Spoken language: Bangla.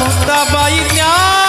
মুক্তাবাই জ্ঞান